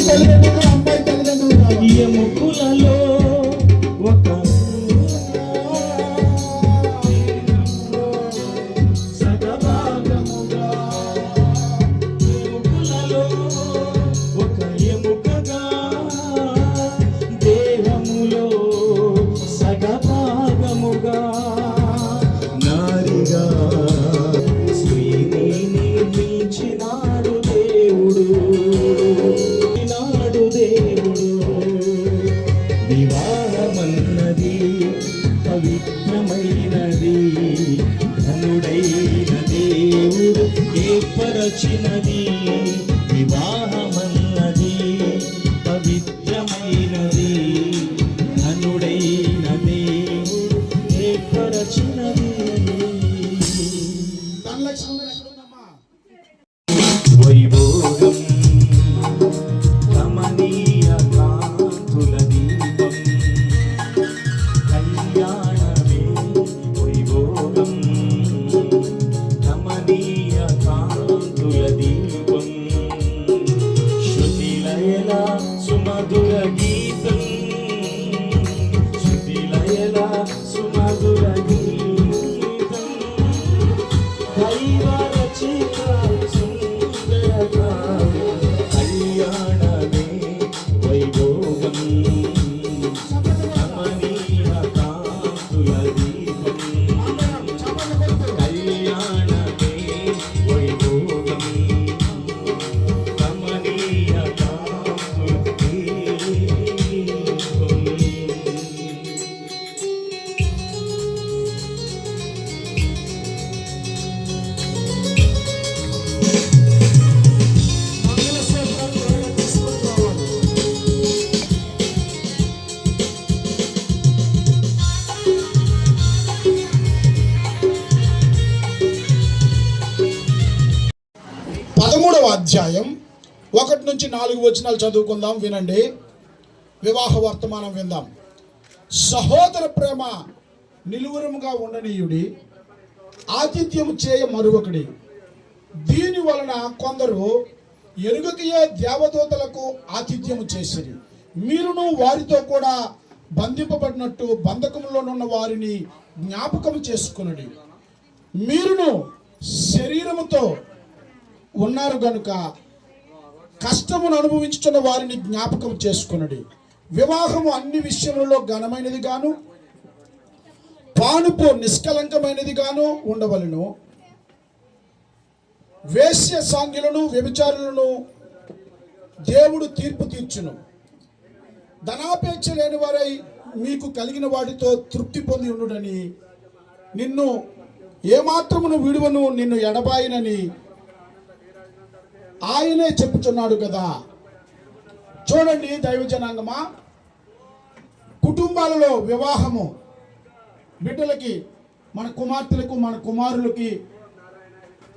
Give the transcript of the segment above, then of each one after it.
అబ్బాయి తల్లిదండ్రులు అమ్మాయి తల్లిదండ్రులు నాలుగు వచనాలు చదువుకుందాం వినండి. వివాహ వర్తమానం విందాం. సహోదర ప్రేమ నిలువరముగా ఉండనీయుడి ఆతిథ్యము చేయ మరొకడి. దీని వలన కొందరు ఎరుగకయే దేవదూతలకు ఆతిథ్యము చేసిరి. మీరును వారితో కూడా బంధింపబడినట్టు బంధకంలోనున్న వారిని జ్ఞాపకం చేసుకునడి. మీరును శరీరముతో ఉన్నారు గనుక కష్టమును అనుభవించుతున్న వారిని జ్ఞాపకం చేసుకునడి. వివాహము అన్ని విషయములలో ఘనమైనది గాను పానుపు నిష్కలంకమైనది గాను ఉండవలను. వేశ్య సాంగ్యులను వ్యభిచారులను దేవుడు తీర్పు తీర్చును. ధనాపేక్ష లేని వారై మీకు కలిగిన వాటితో తృప్తి పొంది ఉండుడని నిన్ను ఏమాత్రమును విడువను నిన్ను ఎడబాయినని ఆయనే చెప్పుచున్నాడు కదా. చూడండి దైవ జనాంగమా కుటుంబాలలో వివాహము. బిడ్డలకి మన కుమార్తెలకు మన కుమారులకి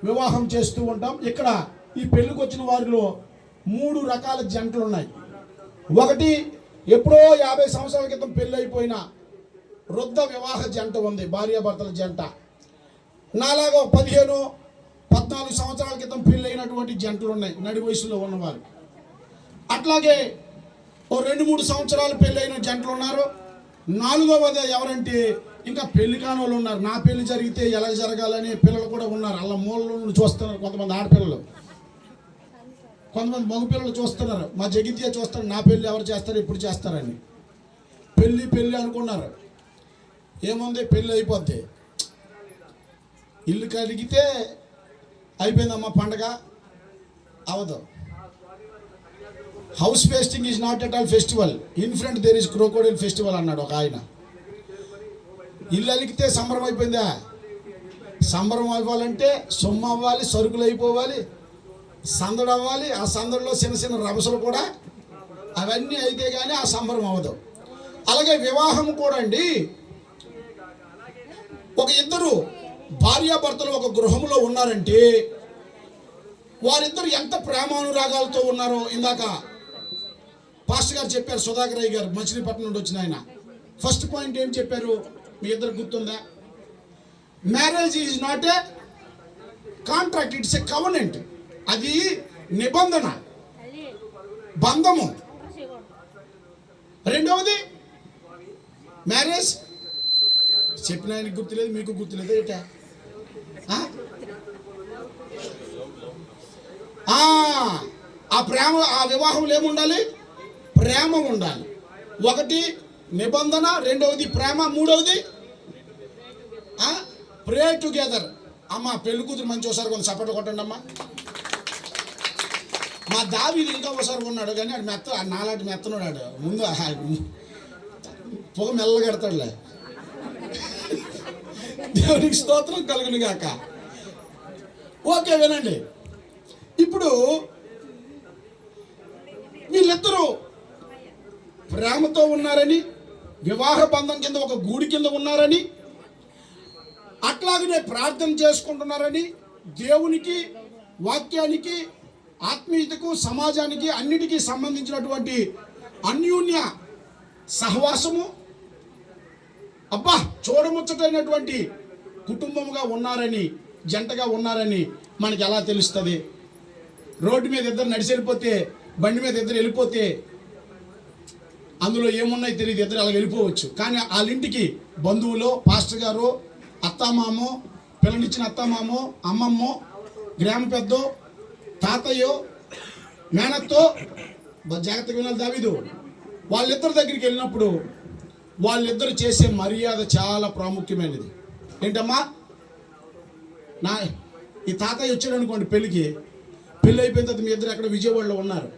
వివాహం చేస్తూ ఉంటాం. ఇక్కడ ఈ పెళ్ళికి వచ్చిన వారిలో మూడు రకాల జంటలు ఉన్నాయి ఒకటి ఎప్పుడో యాభై సంవత్సరాల క్రితం పెళ్ళి అయిపోయిన వృద్ధ వివాహ జంట ఉంది భార్యాభర్తల జంట. నాలాగా పదిహేను పద్నాలుగు సంవత్సరాల క్రితం పెళ్ళి అయినటువంటి జంటలు ఉన్నాయి నడి వయసులో ఉన్నవారు. అట్లాగే ఓ రెండు మూడు సంవత్సరాలు పెళ్ళైన జంటలు ఉన్నారు. నాలుగవది ఎవరంటే ఇంకా పెళ్ళి కాని వాళ్ళు ఉన్నారు. నా పెళ్ళి జరిగితే ఎలా జరగాలని పిల్లలు కూడా ఉన్నారు. అలా మూల చూస్తున్నారు కొంతమంది ఆడపిల్లలు. కొంతమంది మగ పిల్లలు చూస్తున్నారు. మా జగిత్య చూస్తారు నా పెళ్ళి ఎవరు చేస్తారు ఎప్పుడు చేస్తారని. పెళ్ళి పెళ్ళి అనుకున్నారు. ఏముంది పెళ్ళి అయిపోద్ది. ఇల్లు కడిగితే అయిపోయిందమ్మా పండగ? అవదు. House feasting is not at all festival in front there is crocodile festival అన్నాడు ఒక ఆయన. ఇల్లు అలికితే సంబరం అయిపోయిందా? సంబరం అవ్వాలంటే సొమ్ము అవ్వాలి సరుకులు అయిపోవాలి సందడు అవ్వాలి ఆ సందడిలో చిన్న చిన్న రభసలు కూడా అవన్నీ అయితే కానీ ఆ సంబరం అవ్వదు. అలాగే వివాహం కూడా అండి ఒక ఇద్దరు భార్యాభర్తలు ఒక గృహంలో ఉన్నారంటే వారిద్దరు ఎంత ప్రేమానురాగాలతో ఉన్నారో ఇందాక పాస్టర్ గారు చెప్పారు సుధాకర్ రాయ్ గారు మచిలీపట్నం నుండి వచ్చిన ఆయన. ఫస్ట్ పాయింట్ ఏం చెప్పారు? మీ ఇద్దరు గుర్తుందా? Marriage is not a contract it's a covenant. అది నిబంధన బంధము. రెండవది మ్యారేజ్ చెప్పిన ఆయనకి గుర్తులేదు మీకు గుర్తులేదు ఏటా? ఆ? ఆ, ప్రేమ ఆ వివాహంలో ఏముండాలి ప్రేమ ఉండాలి. ఒకటి నిబంధన రెండవది ప్రేమ మూడవది ప్రే టుగెదర్ అమ్మ పెళ్ళి కూతురు మంచి ఒకసారి కొంచెం సపోర్ట్ కొట్టండి అమ్మా. మా దావీది ఇంకా ఒకసారి ఉన్నాడు కానీ ఆడు మెత్త నాలాంటి మెత్తనుడు ఆడు ముందు పొగ మెల్లగెడతాడులే దేవునికి స్తోత్రం కలుగును గాక ఓకే వినండి. ఇప్పుడు వీళ్ళిద్దరూ ప్రేమతో ఉన్నారని వివాహ బంధం కింద ఒక గూడి కింద ఉన్నారని అట్లాగనే ప్రార్థన చేసుకుంటున్నారని దేవునికి వాక్యానికి ఆత్మీయతకు సమాజానికి అన్నిటికీ సంబంధించినటువంటి అన్యోన్య సహవాసము అబ్బా చూడముచ్చటైనటువంటి కుటుంబంగా ఉన్నారని జంటగా ఉన్నారని మనకి ఎలా తెలుస్తుంది? రోడ్డు మీద ఇద్దరు నడిచి వెళ్ళిపోతే బండి మీద ఇద్దరు వెళ్ళిపోతే అందులో ఏమున్నాయి తెలియదు ఇద్దరు అలా వెళ్ళిపోవచ్చు. కానీ వాళ్ళ ఇంటికి బంధువులు పాస్టర్ గారు అత్తామామో పిల్లనిచ్చిన అత్తామామో అమ్మమ్మో గ్రామ పెద్దో తాతయ్యో మేనత్తో జాగ్రత్తగా వినాలి దావిదు. వాళ్ళిద్దరి దగ్గరికి వెళ్ళినప్పుడు వాళ్ళిద్దరు చేసే మర్యాద చాలా ప్రాముఖ్యమైనది. ఏంటమ్మా? నా ఈ తాతయ్య వచ్చాడు అనుకోండి పెళ్ళికి. పెళ్ళి అయిపోయిన తర్వాత మీ ఇద్దరు అక్కడ విజయవాడలో ఉన్నారు?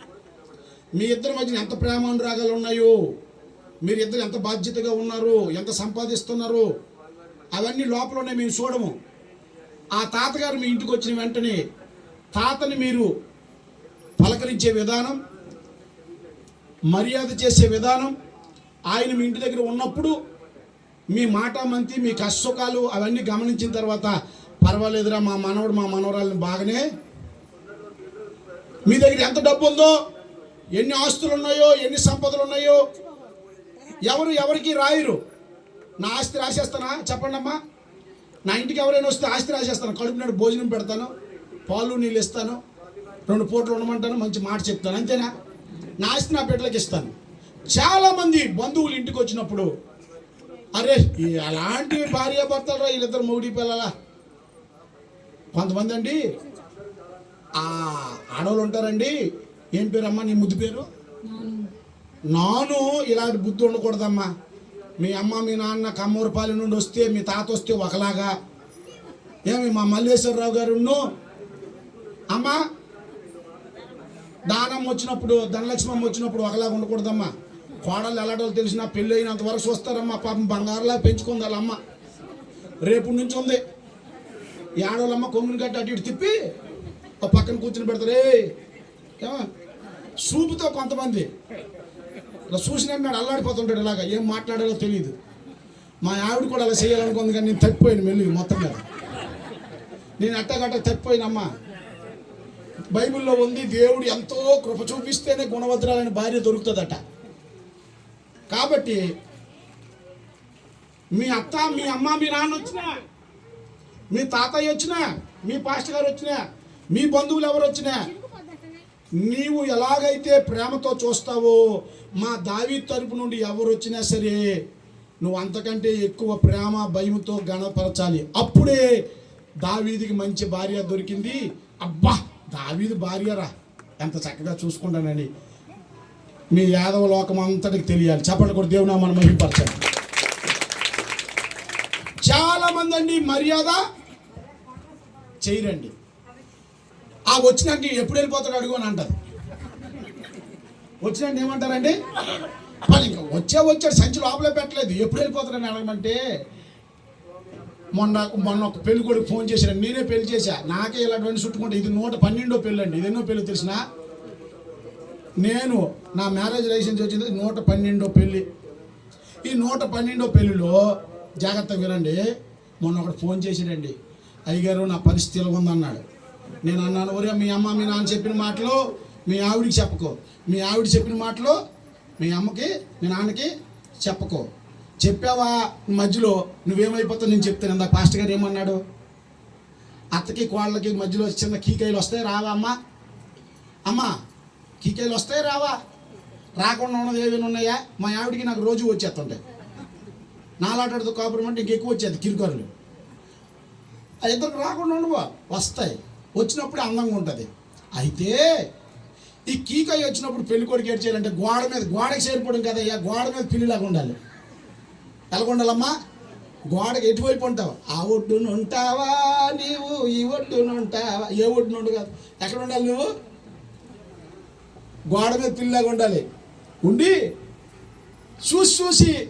మీ ఇద్దరి మధ్యన ఎంత ప్రేమ అనురాగాలు ఉన్నాయో? మీరు ఇద్దరు ఎంత బాధ్యతగా ఉన్నారు? ఎంత సంపాదిస్తున్నారు? అవన్నీ లోపలనే మేము చూడము. ఆ తాతగారు మీ ఇంటికి వచ్చిన వెంటనే తాతని మీరు పలకరించే విధానం మర్యాద చేసే విధానం ఆయన మీ ఇంటి దగ్గర ఉన్నప్పుడు మీ మాట మంతి మీ కష్టసుఖాలు అవన్నీ గమనించిన తర్వాత పర్వాలేదురా మా మనవడు మా మనవరాలను బాగానే మీ దగ్గర ఎంత డబ్బు ఉందో ఎన్ని ఆస్తులు ఉన్నాయో ఎన్ని సంపదలు ఉన్నాయో ఎవరు ఎవరికి రాయరు. నా ఆస్తి రాసేస్తానా? చెప్పండి అమ్మా నా ఇంటికి ఎవరైనా వస్తే ఆస్తి రాసేస్తాను. కడుపు నాడు భోజనం పెడతాను పాలు నీళ్ళు ఇస్తాను రెండు పూటలు ఉండమంటాను మంచి మాట చెప్తాను అంతేనా? నా ఆస్తి నా బిడ్డలకు ఇస్తాను. చాలామంది బంధువులు ఇంటికి వచ్చినప్పుడు అరే అలాంటివి అలాంటి భార్య భర్తలు వీళ్ళిద్దరు మొగుడి పిల్లలా? కొంతమంది అండి ఆ ఆడవాళ్ళు ఉంటారండి. ఏం పేరు నీ ముద్దు పేరు? నాను. ఇలాంటి బుద్ధి ఉండకూడదమ్మా. మీ అమ్మ మీ నాన్న కమ్మూరుపాలి నుండి వస్తే మీ తాత వస్తే ఒకలాగా. ఏమి మా మల్లేశ్వరరావు గారు అమ్మా దానం వచ్చినప్పుడు ధనలక్ష్మమ్మ వచ్చినప్పుడు ఒకలాగా ఉండకూడదమ్మా. కోడలు ఎలాడో తెలిసిన పెళ్ళి అయినంత వరకు చూస్తారమ్మా పాపం బంగారులా పెంచుకుంది వాళ్ళ అమ్మ. రేపు నుంచి ఉంది. ఏడోళ్ళమ్మ ఆడవాళ్ళమ్మ కొంగుని కట్టి అటు ఇటు తిప్పి ఒక పక్కన కూర్చుని పెడతారే. ఏమా? చూపుతో కొంతమంది. ఇలా చూసిన నాడు అల్లాడిపోతుంటాడు ఇలాగ. ఏం మాట్లాడాలో తెలియదు మా ఆవిడ కూడా అలా చేయాలనుకుంది కానీ నేను తప్పిపోయాను మెల్లి మొత్తం మీద. నేను అట్టగట్ట తప్పిపోయినమ్మా. బైబిల్లో ఉంది దేవుడు ఎంతో కృప చూపిస్తేనే గుణవద్రాలని భార్య దొరుకుతుందట. కాబట్టి మీ అత్త మీ అమ్మ మీ నాన్న వచ్చినా మీ తాతయ్య వచ్చినా మీ పాస్టర్ గారు వచ్చినా మీ బంధువులు ఎవరు వచ్చినా నీవు ఎలాగైతే ప్రేమతో చూస్తావో మా దావి తరపు నుండి ఎవరు వచ్చినా సరే నువ్వు అంతకంటే ఎక్కువ ప్రేమ భయంతో గణపరచాలి. అప్పుడే దావీదికి మంచి భార్య దొరికింది. అబ్బా దావీది భార్యరా. ఎంత చక్కగా చూసుకుంటానని మీ యాదవ లోకం అంతటికి తెలియాలి. చెప్పండి కూడా దేవునా మనం మహింపరచండి. చాలా మంది అండి మర్యాద చేయరండి. ఆ వచ్చినాక ఎప్పుడు వెళ్ళిపోతాడు అడుగు అని అంటారు వచ్చినాక ఏమంటారండి? మరి ఇంకా వచ్చే వచ్చాడు సంచి లోపలే పెట్టలేదు. ఎప్పుడు వెళ్ళిపోతాడని అడగమంటే మొన్న మొన్న ఒక పెళ్ళి కొడుకు ఫోన్ చేశాడు నేనే పెళ్ళి చేశా. నాకే ఇలాంటివన్నీ చుట్టుకుంటే ఇది నూట పన్నెండో పెళ్ళండి. ఇది ఎన్నో పెళ్ళి తెలిసినా? నేను నా మ్యారేజ్ లైసెన్స్ వచ్చింది నూట పన్నెండో పెళ్ళి ఈ నూట పన్నెండో పెళ్ళిలో జాగ్రత్తగా వినండి. మొన్న ఒకటి ఫోన్ చేసాడండి అయ్యగారు నా పరిస్థితి ఇలా ఉందన్నాడు. నేను అన్నాను ఒరే మీ అమ్మ మీ నాన్న చెప్పిన మాటలు మీ ఆవిడికి చెప్పుకో. మీ ఆవిడ చెప్పిన మాటలు మీ అమ్మకి మీ నాన్నకి చెప్పుకో. చెప్పావా? మధ్యలో నువ్వేమైపోతావు? నేను చెప్తాను. ఇందాక పాస్టర్ గారు ఏమన్నాడు? అత్తకి కోళ్ళకి మధ్యలో చిన్న కీకాయలు వస్తాయి. రావా అమ్మా? అమ్మా కీకేలు వస్తాయి రావా? రాకుండా ఉన్నది ఏమైనా ఉన్నాయా? మా ఆవిడికి నాకు రోజు వచ్చేస్తుంటాయి. నాలాటతో కాపురం అంటే ఇంకెక్కువ వచ్చేది కిరుకరులు. ఆ ఇద్దరికి రాకుండా ఉండవా వస్తాయి. వచ్చినప్పుడే అందంగా ఉంటుంది. అయితే ఈ కీకాయ వచ్చినప్పుడు పెళ్ళి కొడుకు ఏడు చేయాలంటే గోడ మీద గోడకి చేరిపోవడం కదయ్యా గోడ మీద పిల్లిలాగా ఉండాలి. ఎలాగుండాలమ్మా గోడకి ఎటువైపు ఉంటావు? ఆ ఒడ్డున ఉంటావా నీవు? ఈ ఒడ్డున ఉంటావా? ఏ ఒడ్డున ఉండు కాదు. ఎక్కడ ఉండాలి నువ్వు? గోడ మీద తిల్లగా ఉండాలి. ఉండి చూసి చూసి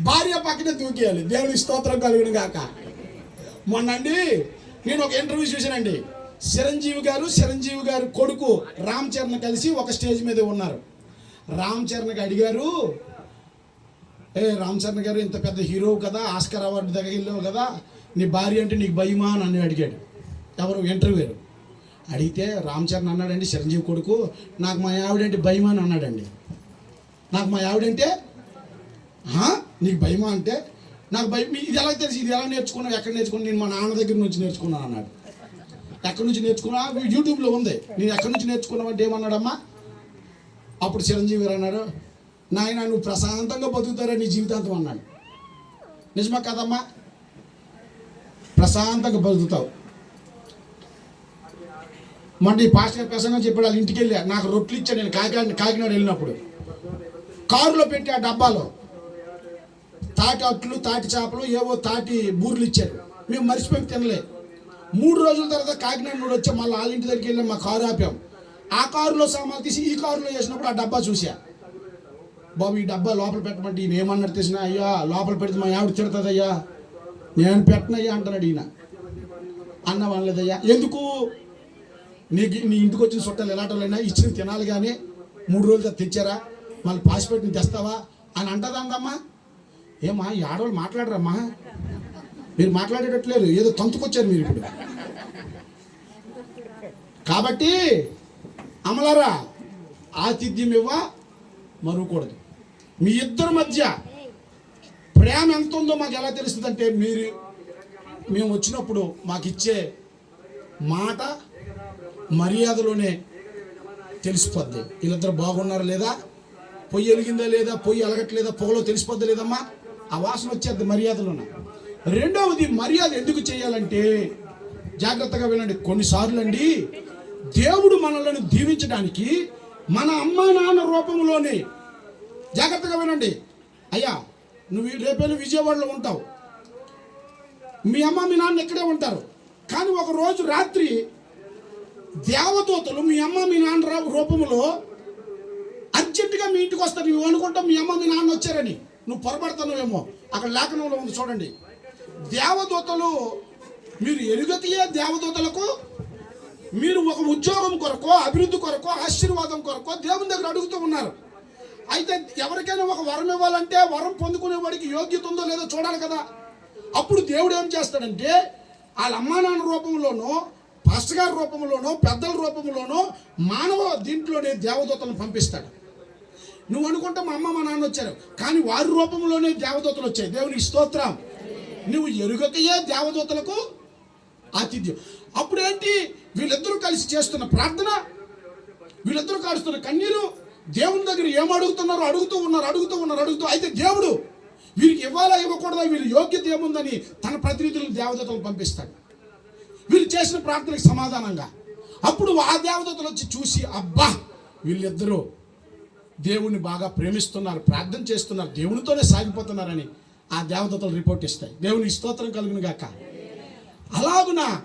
భార్య పక్కనే దూకేయాలి. దేవుని స్తోత్రం కలుగును గాక. మొన్నండి నేను ఒక ఇంటర్వ్యూ చూశానండి. చిరంజీవి గారు చిరంజీవి గారు కొడుకు రామ్ చరణ్ కలిసి ఒక స్టేజ్ మీద ఉన్నారు. రామ్ చరణ్కి అడిగారు ఏ రామ్ చరణ్ గారు ఇంత పెద్ద హీరో కదా ఆస్కర్ అవార్డు దగ్గర వెళ్ళావు కదా నీ భార్య అంటే నీకు భయమా? అని అడిగాడు. ఎవరు? ఇంటర్వ్యూ అడిగితే రామ్ చరణ్ అన్నాడండి చిరంజీవి కొడుకు. నాకు మా ఆవిడంటే భయం అని అన్నాడండి. నాకు మా ఆవిడంటే నీకు భయమా అంటే నాకు భయం ఇది ఎలా తెలుసు? ఇది ఎలా నేర్చుకున్నావు? ఎక్కడ నేర్చుకున్నావు? నేను మా నాన్న దగ్గర నుంచి నేర్చుకున్నాను అన్నాడు. ఎక్కడి నుంచి నేర్చుకున్నా? యూట్యూబ్లో ఉంది. నేను ఎక్కడి నుంచి నేర్చుకున్నావు అంటే ఏమన్నాడమ్మా? అప్పుడు చిరంజీవి గారు అన్నాడు నాయన నువ్వు ప్రశాంతంగా బతుకుతారా నీ జీవితాంతం? అన్నాడు. నిజమా కదమ్మా? ప్రశాంతంగా బతుకుతావు. మొన్న ఈ పాస్టర్ ప్రసంగం చెప్పాడు వాళ్ళ ఇంటికి వెళ్ళా నాకు రొట్లు ఇచ్చా నేను కాకినాడ కాకినాడ వెళ్ళినప్పుడు. కారులో పెట్టి ఆ డబ్బాలో తాటి అట్లు తాటి చేపలు ఏవో తాటి బూర్లు ఇచ్చారు. మేము మర్చిపోయి తినలే. మూడు రోజుల తర్వాత కాకినాడ నుండి వచ్చి మళ్ళీ వాళ్ళ ఇంటి దగ్గరికి వెళ్ళాం మా కారు ఆపాం. ఆ కారులో సామాన్ తీసి ఈ కారులో వేసినప్పుడు ఆ డబ్బా చూసా బాబు ఈ డబ్బా లోపల పెట్టమంటే ఈయన ఏమన్నాడు తెలిసిన? అయ్యా లోపల పెడితే మా ఆవిడ తిడుతుంది అయ్యా నేను పెట్టనయ్యా అంటున్నాడు ఈయన. అన్న అనలేదయ్యా. ఎందుకు? నీకు నీ ఇంటికి వచ్చిన చుట్టాలు ఎలాటోళ్ళైనా ఇచ్చిన తినాలి కానీ మూడు రోజులు తెచ్చారా? మళ్ళీ పాసిపెట్టి తెస్తావా? అని అంటదందమ్మా. ఏమా ఈ ఆడవాళ్ళు మాట్లాడరమ్మా. మీరు మాట్లాడేటట్లేరు ఏదో తంతుకొచ్చారు మీరు ఇప్పుడు. కాబట్టి అమలారా ఆతిథ్యం ఇవ్వ మరువకూడదు. మీ ఇద్దరి మధ్య ప్రేమ ఎంత ఉందో మాకు ఎలా తెలుస్తుందంటే మీరు మేము వచ్చినప్పుడు మాకు ఇచ్చే మాట మర్యాదలోనే తెలిసిపోద్ది. వీళ్ళిద్దరు బాగున్నారా లేదా? పొయ్యి వెలిగిందా లేదా? పొయ్యి అలగట్లేదా? పొగలో తెలిసిపోద్ది లేదమ్మా? ఆ వాసన వచ్చేది మర్యాదలోన. రెండవది మర్యాద ఎందుకు చేయాలంటే జాగ్రత్తగా వినండి కొన్నిసార్లు అండి దేవుడు మనల్ని దీవించడానికి మన అమ్మా నాన్న రూపంలోనే జాగ్రత్తగా వినండి అయ్యా నువ్వు రేపేళ్ళు విజయవాడలో ఉంటావు. మీ అమ్మ మీ నాన్న ఇక్కడే ఉంటారు. కానీ ఒక రోజు రాత్రి దేవదూతలు మీ అమ్మ మీ నాన్న రూపంలో అర్జెంటుగా మీ ఇంటికి వస్తారు. నువ్వు అనుకుంటావు మీ అమ్మ మీ నాన్న వచ్చారని. నువ్వు పొరపడతావేమో అక్కడ లేఖనంలో ఉంది చూడండి. దేవదూతలు మీరు ఎరుగతియే దేవదూతలకు మీరు ఒక ఉద్యోగం కొరకు అభివృద్ధి కొరకు ఆశీర్వాదం కొరకు దేవుని దగ్గర అడుగుతూ ఉన్నారు. అయితే ఎవరికైనా ఒక వరం ఇవ్వాలంటే వరం పొందుకునే వాడికి యోగ్యత ఉందో లేదో చూడాలి కదా. అప్పుడు దేవుడు ఏం చేస్తాడంటే వాళ్ళ అమ్మా నాన్న రూపంలోనూ పాస్టర్ గారి రూపంలోనో పెద్దల రూపంలోనో మానవ దీంట్లోనే దేవదూతలను పంపిస్తాడు. నువ్వు అనుకుంటా మా అమ్మ మా నాన్న వచ్చారు కానీ వారి రూపంలోనే దేవదూతలు వచ్చాయి. దేవునికి స్తోత్రం. నువ్వు ఎరుగకయే దేవదూతలకు ఆతిథ్యం. అప్పుడు ఏంటి వీళ్ళిద్దరూ కలిసి చేస్తున్న ప్రార్థన వీళ్ళిద్దరూ కాడుస్తున్న కన్నీరు దేవుని దగ్గర ఏం అడుగుతున్నారో అడుగుతూ ఉన్నారు అడుగుతూ ఉన్నారు అడుగుతూ అయితే దేవుడు వీరికి ఇవ్వాలా ఇవ్వకూడదా వీళ్ళ యోగ్యత ఏముందని తన ప్రతినిధులను దేవదూతలు పంపిస్తాడు. వీళ్ళు చేసిన ప్రార్థనకి సమాధానంగా. అప్పుడు ఆ దేవతలు వచ్చి చూసి అబ్బా వీళ్ళిద్దరూ దేవుణ్ణి బాగా ప్రేమిస్తున్నారు ప్రార్థన చేస్తున్నారు దేవునితోనే సాగిపోతున్నారని ఆ దేవతలు రిపోర్ట్ ఇస్తాయి. దేవునికి స్తోత్రం కలుగును గాక అలాగున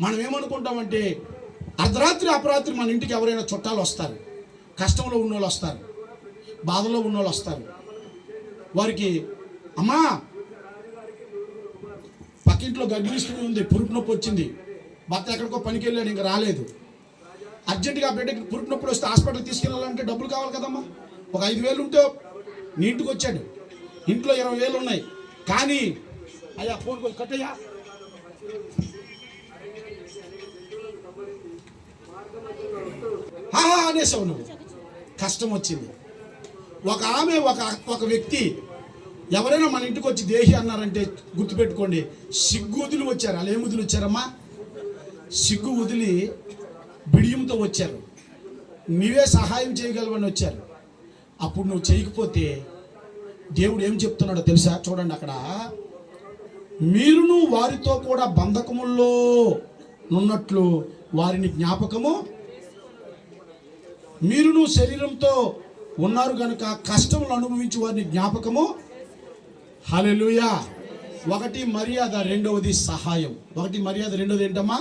మనం ఏమనుకుంటామంటే అర్ధరాత్రి అపరాత్రి మన ఇంటికి ఎవరైనా చుట్టాలు వస్తారు. కష్టంలో ఉన్నోళ్ళు వస్తారు. బాధలో ఉన్నోళ్ళు వస్తారు. వారికి అమ్మా పక్కింట్లో గడ్డిస్తూ ఉంది పురుపు నొప్పి వచ్చింది. భర్త ఎక్కడికో పనికి వెళ్ళాడు ఇంకా రాలేదు. అర్జెంటుగా ఆ బిడ్డకి పురుపు నొప్పులు వస్తే హాస్పిటల్ తీసుకెళ్ళాలంటే డబ్బులు కావాలి కదమ్మా. ఒక ఐదు వేలు ఉంటే నీ ఇంటికి వచ్చాడు. ఇంట్లో ఇరవై వేలు ఉన్నాయి. కానీ అయ్యా ఫోన్ కొంచెం కట్టయ్యా. అనేసావు నువ్వు. కష్టం వచ్చింది. ఒక ఆమె ఒక ఒక వ్యక్తి ఎవరైనా మన ఇంటికి వచ్చి దేహి అన్నారంటే గుర్తుపెట్టుకోండి సిగ్గు వదిలి వచ్చారు. అలా ఏం వదిలి వచ్చారమ్మా? సిగ్గు వదిలి బిడియంతో వచ్చారు. నీవే సహాయం చేయగలవని వచ్చారు. అప్పుడు నువ్వు చేయకపోతే దేవుడు ఏం చెప్తున్నాడో తెలుసా? చూడండి అక్కడ. మీరును వారితో కూడా బంధకముల్లో నున్నట్లు వారిని జ్ఞాపకము. మీరును శరీరంతో ఉన్నారు కనుక కష్టములు అనుభవించి వారిని జ్ఞాపకము. హల్లెలూయా. ఒకటి మర్యాద రెండవది సహాయం. ఒకటి మర్యాద రెండవది ఏంటమ్మా?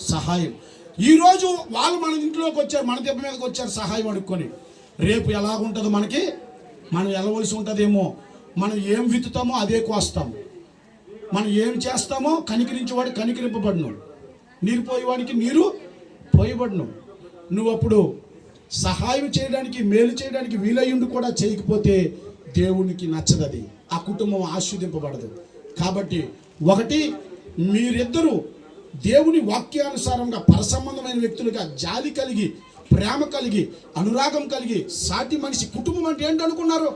సహాయం. ఈరోజు వాళ్ళు మన ఇంట్లోకి వచ్చారు మన దెబ్బ మీదకి వచ్చారు సహాయం అడుక్కొని. రేపు ఎలాగుంటుందో మనకి మనం వెళ్ళవలసి ఉంటుందేమో. మనం ఏం విత్తుతామో అదే కోస్తాము మనం ఏం చేస్తామో కనికరించేవాడు కనికరింపబడును నీరు పోయేవాడికి నీరు పోయబడును నువ్వు అప్పుడు సహాయం చేయడానికి మేలు చేయడానికి వీలయ్యుండి కూడా చేయకపోతే దేవునికి నచ్చదది. ఆ కుటుంబం ఆస్వాదింపబడదు కాబట్టి ఒకటి మీరిద్దరూ దేవుని వాక్యానుసారంగా పరసంబంధమైన వ్యక్తులుగా జాలి కలిగి ప్రేమ కలిగి అనురాగం కలిగి సాటి మనిషి కుటుంబం అంటే ఏంటి అనుకున్నారు?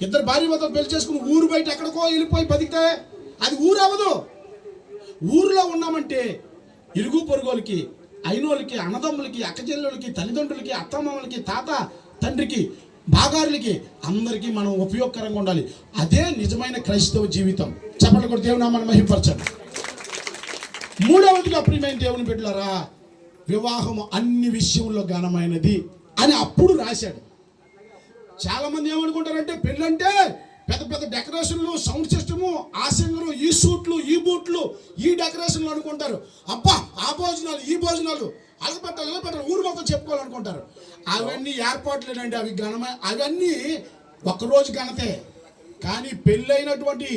ఇద్దరు భార్య భర్తలు పెళ్ళి చేసుకుని ఊరు బయట ఎక్కడికో వెళ్ళిపోయి బతికితే అది ఊరు అవ్వదు. ఊరిలో ఉన్నామంటే ఇరుగు పొరుగులకి అయినోళ్ళకి అన్నదమ్ములకి అక్కచెల్లెళ్ళకి తల్లిదండ్రులకి అత్తమ్మలకి తాత తండ్రికి బాగారులకి అందరికీ మనం ఉపయోగకరంగా ఉండాలి. అదే నిజమైన క్రైస్తవ జీవితం. చెప్పండి కూడా దేవుని మనం మహిపరచండి. మూడవదిగా ప్రియమైన దేవుని బిడ్డలారా వివాహం అన్ని విషయంలో ఘనమైనది అని అప్పుడు రాశాడు. చాలా మంది ఏమనుకుంటారంటే పెళ్ళంటే పెద్ద పెద్ద డెకరేషన్లు సౌండ్ సిస్టము ఆ సింగరు ఈ సూట్లు ఈ బూట్లు ఈ డెకరేషన్లు అనుకుంటారు. అబ్బా ఆ భోజనాలు ఈ భోజనాలు. అలగపెట్టాలి అలగపెట్టాలి ఊరు మొత్తం చెప్పుకోవాలనుకుంటారు. అవన్నీ ఏర్పాట్లేనండి అవి ఘనమే అవన్నీ ఒకరోజు ఘనతే. కానీ పెళ్ళైనటువంటి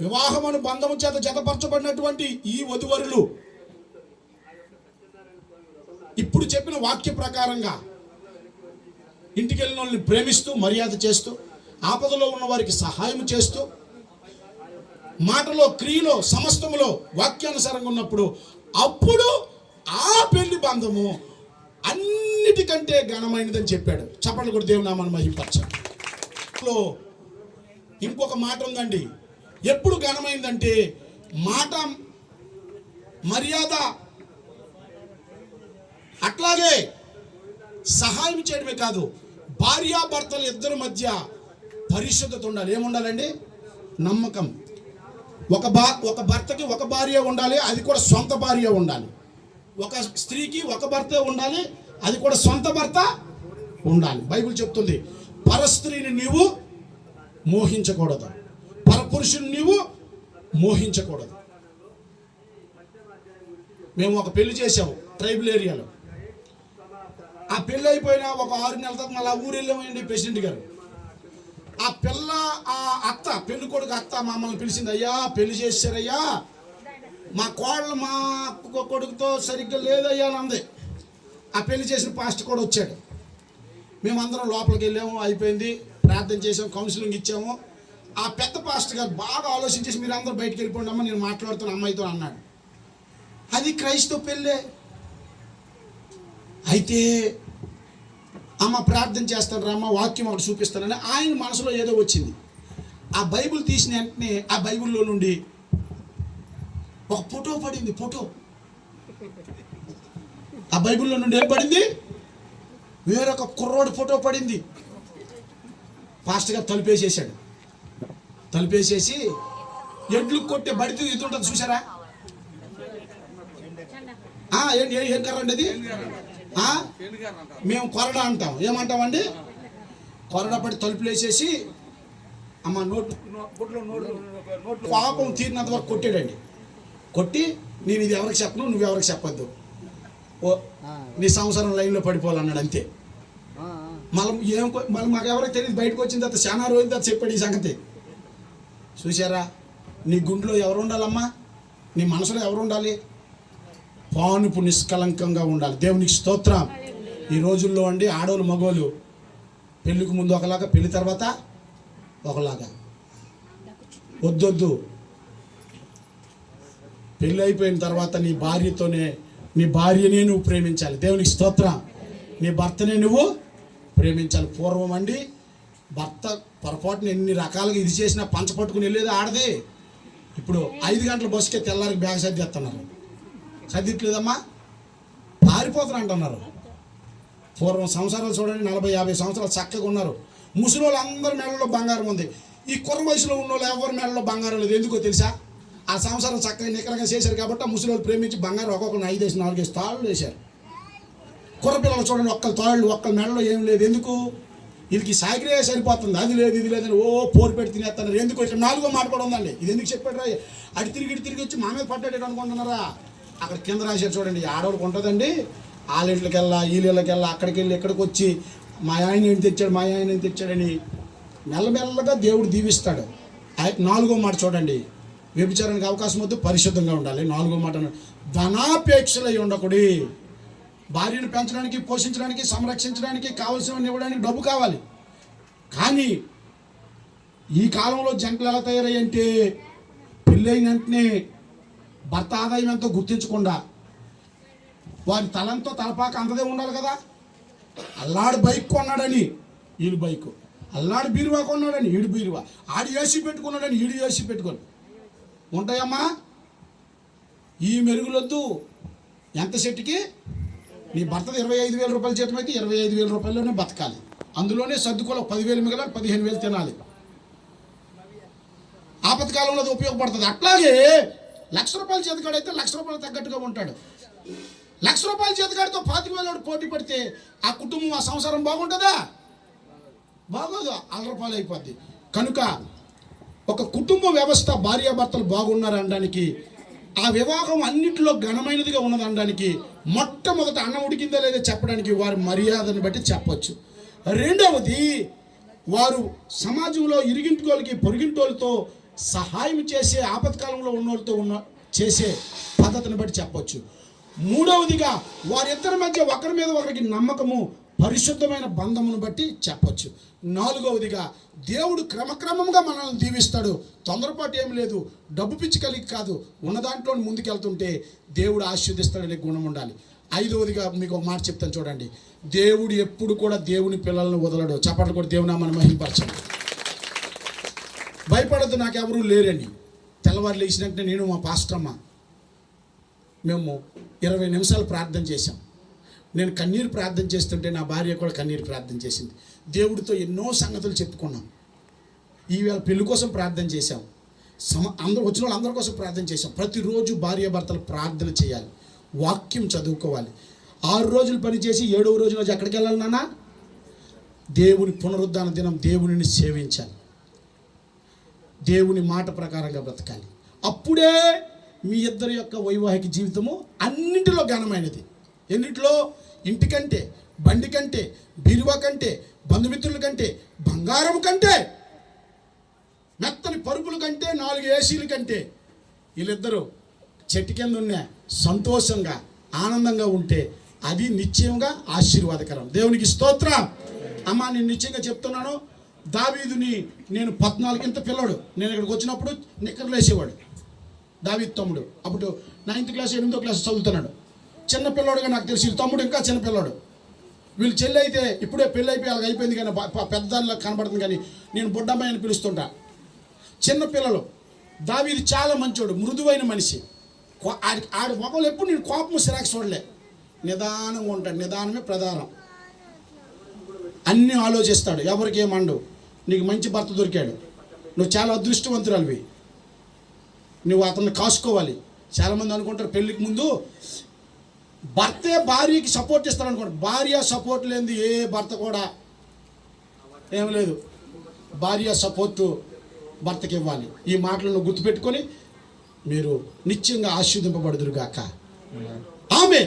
వివాహమును బంధము చేత జతపరచబడినటువంటి ఈ వధువరులు ఇప్పుడు చెప్పిన వాక్య ప్రకారంగా ఇంటికి వెళ్ళిన వాళ్ళని ప్రేమిస్తూ మర్యాద చేస్తూ ఆపదలో ఉన్న వారికి సహాయం చేస్తూ మాటలో క్రియలో సమస్తములో వాక్యానుసారంగా ఉన్నప్పుడు అప్పుడు ఆ పెళ్ళి బంధము అన్నిటికంటే ఘనమైనదని చెప్పాడు. చెప్పండి కూడా దేవునామాన్ని మహిపరచండి. మహిపరచలో ఇంకొక మాట ఉందండి. ఎప్పుడు ఘనమైందంటే మాట మర్యాద అట్లాగే సహాయం చేయడమే కాదు భార్యాభర్తలు ఇద్దరి మధ్య పరిశుద్ధత ఉండాలి. ఏముండాలండి నమ్మకం. ఒక భా ఒక భర్తకి ఒక భార్య ఉండాలి అది కూడా సొంత భార్య ఉండాలి. ఒక స్త్రీకి ఒక భర్త ఉండాలి అది కూడా సొంత భర్త ఉండాలి. బైబిల్ చెప్తుంది పరస్త్రీని నీవు మోహించకూడదు పరపురుషుని నీవు మోహించకూడదు. మేము ఒక పెళ్ళి చేసాము ట్రైబల్ ఏరియాలో. ఆ పెళ్ళి అయిపోయిన ఒక ఆరు నెలల తర్వాత మళ్ళీ ఆ ఊరు వెళ్ళామండి ప్రెసిడెంట్ గారు. ఆ పిల్ల ఆ అత్త పెళ్ళి కొడుకు అత్త మమ్మల్ని పిలిచింది అయ్యా పెళ్ళి చేశారయ్యా మా కోడలు మా కొడుకుతో సరిగ్గా లేదయ్యా అని అంది. ఆ పెళ్ళి చేసిన పాస్టర్ కూడా వచ్చాడు. మేమందరం లోపలికి వెళ్ళాము అయిపోయింది. ప్రార్థన చేసాం కౌన్సిలింగ్ ఇచ్చాము. ఆ పెద్ద పాస్టర్ గారు బాగా ఆలోచించేసి మీరు అందరూ బయటికి వెళ్ళిపోండి అమ్మ నేను మాట్లాడుతున్న అమ్మాయితో అన్నాడు. అది క్రైస్తవ పెళ్ళే. అయితే అమ్మ ప్రార్థన చేస్తాను రమ్మ వాక్యం ఒకటి చూపిస్తానని ఆయన మనసులో ఏదో వచ్చింది. ఆ బైబిల్ తీసిన వెంటనే ఆ బైబిల్లో నుండి ఒక ఫోటో పడింది ఫోటో. ఆ బైబిల్లో నుండి ఏం పడింది? వేరొక కుర్రోడి ఫోటో పడింది. పాస్టర్ గారు తలుపేసేసాడు. తలుపేసేసి ఎడ్లు కొట్టే బడితే ఇది ఉంటుంది చూసారా ఏం కర్ర అండి? మేము కొరడ అంటాం. ఏమంటామండి? కొరడ పడి తలుపులు వేసేసి అమ్మ నోటు నో- గుడ్లో నోటు నోటు పాపం తీరినంత వరకు కొట్టాడండి. కొట్టి నేను ఇది ఎవరికి చెప్పను నువ్వు ఎవరికి చెప్పొద్దు. ఓ నీ సంవత్సరం లైన్లో పడిపోవాలన్నాడు అంతే. మళ్ళీ ఏం మళ్ళీ మాకు ఎవరికి తెలియదు బయటకు వచ్చిన తర్వాత చాలా రోజుల తర్వాత చెప్పాడు ఈ సంగతి. చూసారా నీ గుండెలో ఎవరు ఉండాలమ్మా? నీ మనసులో ఎవరు ఉండాలి? పానుపు నిష్కలంకంగా ఉండాలి. దేవునికి స్తోత్రం. ఈ రోజుల్లో అండి ఆడోళ్ళు మగోళ్ళు పెళ్ళికి ముందు ఒకలాగా పెళ్ళి తర్వాత ఒకలాగా. వద్దొద్దు. పెళ్ళి అయిపోయిన తర్వాత నీ భార్యతోనే నీ భార్యనే నువ్వు ప్రేమించాలి. దేవునికి స్తోత్రం. నీ భర్తనే నువ్వు ప్రేమించాలి. పూర్వం అండి భర్త పొరపాటున ఎన్ని రకాలుగా ఇది చేసినా పంచ పట్టుకుని వెళ్ళేది ఆడదే. ఇప్పుడు ఐదు గంటల బస్సుకే తెల్లారికి బ్యాగ్ సర్దిస్తున్నారు. సర్దిట్లేదమ్మా? పారిపోతారు అంటున్నారు. పూర్వం సంవత్సరాలు చూడండి నలభై యాభై సంవత్సరాలు చక్కగా ఉన్నారు. ముసలి వాళ్ళు అందరి మెడలో బంగారం ఉంది. ఈ కుర్ర వయసులో ఉన్న వాళ్ళు ఎవరి మెడలో బంగారం లేదు. ఎందుకో తెలుసా? ఆ సంవత్సరం చక్కగా నికరంగా చేశారు కాబట్టి ఆ ముసలి ప్రేమించి బంగారం ఒక్కొక్కరిని ఐదేసి నాలుగేసి తాళ్ళు వేశారు. కుర్రపిల్లలు చూడండి ఒక్కరు తాళ్ళు ఒక్కరి మెడలో ఏం లేదు. ఎందుకు? వీళ్ళకి సాగిరే సరిపోతుంది. అది లేదు ఇది లేదని ఓ పోరు పెట్టి తినేస్తున్నారు. ఎందుకు? ఇక్కడ నాలుగో మాట కూడా ఉందండి. ఇది ఎందుకు చెప్పాడు రా అటు తిరిగి ఇటు తిరిగి వచ్చి మా మీద పడ్డాడు అనుకుంటున్నారా? అక్కడ కింద రాశారు చూడండి ఆడవాళ్ళకి ఉంటుందండి. వాళ్ళ ఇంట్లోకి వెళ్ళా వీళ్ళ ఇళ్ళకి వెళ్ళా అక్కడికి వెళ్ళి ఇక్కడికి వచ్చి మా ఆయన ఏం తెచ్చాడు మా ఆయన ఏం తెచ్చాడని మెల్లమెల్లగా దేవుడు దీవిస్తాడు. ఆ- నాలుగో మాట చూడండి. వ్యభిచారానికి అవకాశం వద్దు పరిశుద్ధంగా ఉండాలి. నాలుగో మాట ధనాపేక్షలై ఉండకుడి భార్యను పెంచడానికి పోషించడానికి సంరక్షించడానికి కావలసినవన్నీ ఇవ్వడానికి డబ్బు కావాలి. కానీ ఈ కాలంలో జంటలు ఎలా తయారయ్యంటే పెళ్ళైన వెంటనే భర్త ఆదాయం ఎంతో గుర్తించకుండా వారి తలంతో తలపాక అంతదే ఉండాలి కదా. అల్లాడు బైక్ కొన్నాడని వీడు బైక్. అల్లాడు బీరువా కొన్నాడని ఈడు బీరువా. ఆడు ఏసీ పెట్టుకున్నాడని ఈడు ఏసీ పెట్టుకోడు ఉంటాయమ్మా? ఈ మెరుగులొద్దు. ఎంత సెట్కి? నీ భర్తది ఇరవై ఐదు వేల రూపాయల జీతం అయితే ఇరవై ఐదు వేల రూపాయల్లోనే బతకాలి. అందులోనే సర్దుకోవాలి. పదివేలు మిగలాలి పదిహేను వేలు తినాలి. ఆపత్కాలంలో అది ఉపయోగపడుతుంది. అట్లాగే లక్ష రూపాయల చేతకాడైతే లక్ష రూపాయలు తగ్గట్టుగా ఉంటాడు. లక్ష రూపాయల చేతకాడితో పాతిక వేలు పోటీ పడితే ఆ కుటుంబం ఆ సంసారం బాగుంటుందా? బాగోదు. అల్లరపాలు అయిపోద్ది కనుక ఒక కుటుంబ వ్యవస్థ భార్యాభర్తలు బాగున్నారు అనడానికి ఆ వివాహం అన్నింటిలో ఘనమైనదిగా ఉన్నది అనడానికి మొట్టమొదట అన్నం ఉడికిందా లేదా చెప్పడానికి వారి మర్యాదను బట్టి చెప్పచ్చు. రెండవది వారు సమాజంలో ఇరిగింటోళ్ళకి పొరిగింటోళ్ళతో సహాయం చేసే ఆపత్కాలంలో ఉన్నోళ్ళతో ఉన్న చేసే పద్ధతిని బట్టి చెప్పొచ్చు. మూడవదిగా వారిద్దరి మధ్య ఒకరి మీద ఒకరికి నమ్మకము పరిశుద్ధమైన బంధమును బట్టి చెప్పొచ్చు. నాలుగవదిగా దేవుడు క్రమక్రమంగా మనల్ని దీవిస్తాడు. తొందరపాటు ఏం లేదు. డబ్బు పిచ్చి కలిగి కాదు. ఉన్న దాంట్లో ముందుకెళ్తుంటే దేవుడు ఆశీర్దిస్తాడనే గుణం ఉండాలి. ఐదవదిగా మీకు ఒక మాట చెప్తాను చూడండి. దేవుడు ఎప్పుడు కూడా దేవుని పిల్లలను వదలడు. చప్పట్లు కూడా దేవుని మనం మహిమపరచండి భయపడద్దు నాకు ఎవరూ లేరండి. తెల్లవారు లేచినట్టే నేను మా పాస్టమ్మ మేము ఇరవై నిమిషాలు ప్రార్థన చేశాం. నేను కన్నీరు ప్రార్థన చేస్తుంటే నా భార్య కూడా కన్నీరు ప్రార్థన చేసింది. దేవుడితో ఎన్నో సంగతులు చెప్పుకున్నాం. ఈవేళ పెళ్ళి కోసం ప్రార్థన చేశాం. సమ అందరూ వచ్చిన వాళ్ళు అందరి కోసం ప్రార్థన చేశాం. ప్రతిరోజు భార్య భర్తలు ప్రార్థన చేయాలి. వాక్యం చదువుకోవాలి. ఆరు రోజులు పనిచేసి ఏడవ రోజు రోజు ఎక్కడికి వెళ్ళాలి నాన్న? దేవుని పునరుద్ధాన దినం దేవునిని సేవించాలి. దేవుని మాట ప్రకారంగా బ్రతకాలి. అప్పుడే మీ ఇద్దరి యొక్క వైవాహిక జీవితము అన్నింటిలో ఘనమైనది. ఎన్నింటిలో? ఇంటికంటే బండి కంటే బీరువా కంటే బంధుమిత్రుల కంటే బంగారం కంటే మెత్తని పరుపుల కంటే నాలుగు ఏసీల కంటే వీళ్ళిద్దరూ చెట్టు కింద ఉన్న సంతోషంగా ఆనందంగా ఉంటే అది నిశ్చయంగా ఆశీర్వాదకరం. దేవునికి స్తోత్రం. అమ్మా నేను నిశ్చయంగా చెప్తున్నాను. దావీదుని నేను పద్నాలుగు ఇంత పిల్లడు. నేను ఇక్కడికి వచ్చినప్పుడు నిక్కర్లు వేసేవాడు. దావీద్ తమ్ముడు. అప్పుడు నైన్త్ క్లాస్ ఎనిమిదో క్లాస్ చదువుతున్నాడు. చిన్నపిల్లోడుగా నాకు తెలిసి. వీళ్ళ తమ్ముడు ఇంకా చిన్నపిల్లోడు. వీళ్ళు చెల్లి అయితే ఇప్పుడే పెళ్ళి అయిపోయి అలాగ అయిపోయింది కానీ పెద్దదానిలో కనబడుతుంది కానీ నేను బుడ్డమ్మాయి అని పిలుస్తుంటా. చిన్నపిల్లలు దావీది చాలా మంచోడు మృదువైన మనిషి. ఆడి ఆడి మొక్కలు ఎప్పుడు నేను కోపం సిరాక్ చూడలే. నిదానంగా ఉంటాడు నిదానమే ప్రధానం. అన్నీ ఆలోచిస్తాడు ఎవరికి ఏమండు నీకు మంచి భర్త దొరికాడు. నువ్వు చాలా అదృష్టవంతురాలివి. నువ్వు అతన్ని కాసుకోవాలి. చాలామంది అనుకుంటారు పెళ్ళికి ముందు భర్తే భార్యకి సపోర్ట్ ఇస్తాడు అనుకోండి భార్య సపోర్ట్ లేనిది ఏ భర్త కూడా ఏం లేదు. భార్య సపోర్టు భర్తకి ఇవ్వాలి. ఈ మాటలను గుర్తుపెట్టుకొని మీరు నిత్యంగా ఆశీర్దింపబడుదురుగాక ఆమె